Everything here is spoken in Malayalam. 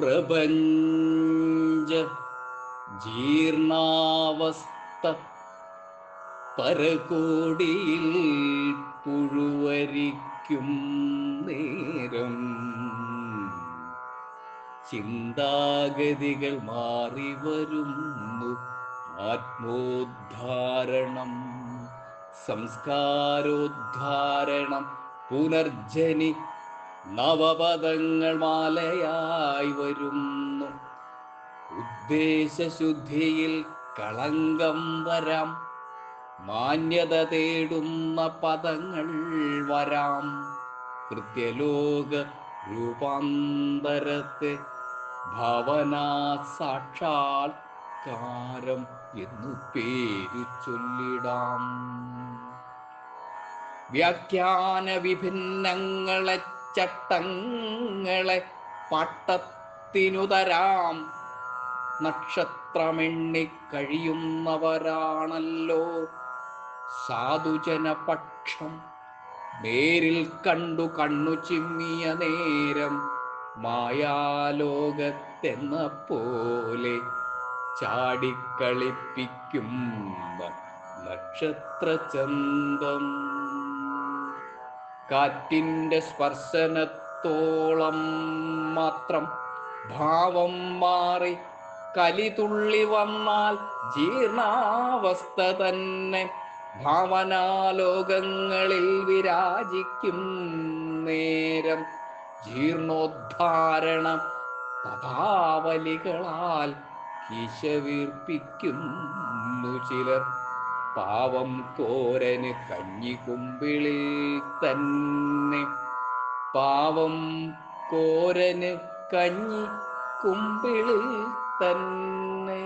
പ്രപഞ്ച ജീർണാവസ്ഥ പരകോടിയിൽ പുഴുവരിക്കും നേരം. ചിന്താഗതികൾ മാറി വരുന്നു. ആത്മോദ്ധാരണം സംസ്കാരോദ്ധാരണം പുനർജനി നവപദങ്ങൾ മാലയായി വരുന്നു. ഉദ്ദേശശുദ്ധിയിൽ കളങ്കം വരാം. മാന്യത തേടുന്ന പദങ്ങൾ വരാം. കൃത്യലോക രൂപാന്തരത്തെ ഭവനാ സാക്ഷാത്കാരം എന്നു പേരു ചൊല്ലിടാം. വ്യാഖ്യാന വിഭിന്നങ്ങളെ ചട്ടങ്ങളെ പട്ടത്തിനുതരാം. നക്ഷത്രമെണ്ണി കഴിയുന്നവരാണല്ലോ. സാധുജനപക്ഷം നേരിൽ കണ്ടു കണ്ണു ചിമ്മിയ നേരം മായാലോകത്തെന്ന പോലെ ചാടിക്കളിപ്പിക്കും നക്ഷത്രചന്തം. കാറ്റിന്റെ സ്പർശനത്തോളം മാത്രം ഭാവം മാറി കലിതുള്ളി വന്നാൽ ജീർണാവസ്ഥ തന്നെ. ഭാവനാലോകങ്ങളിൽ വിരാജിക്കും നേരം. ജീർണോദ്ധാരണ പദാവലികളാൽ കീശവീർപ്പിക്കുന്നു ചിലർ. പാവം കോരന് കഞ്ഞിക്കുമ്പിളിൽ തന്നെ പാവം കോരന് കഞ്ഞി കുമ്പിളിൽ തന്നെ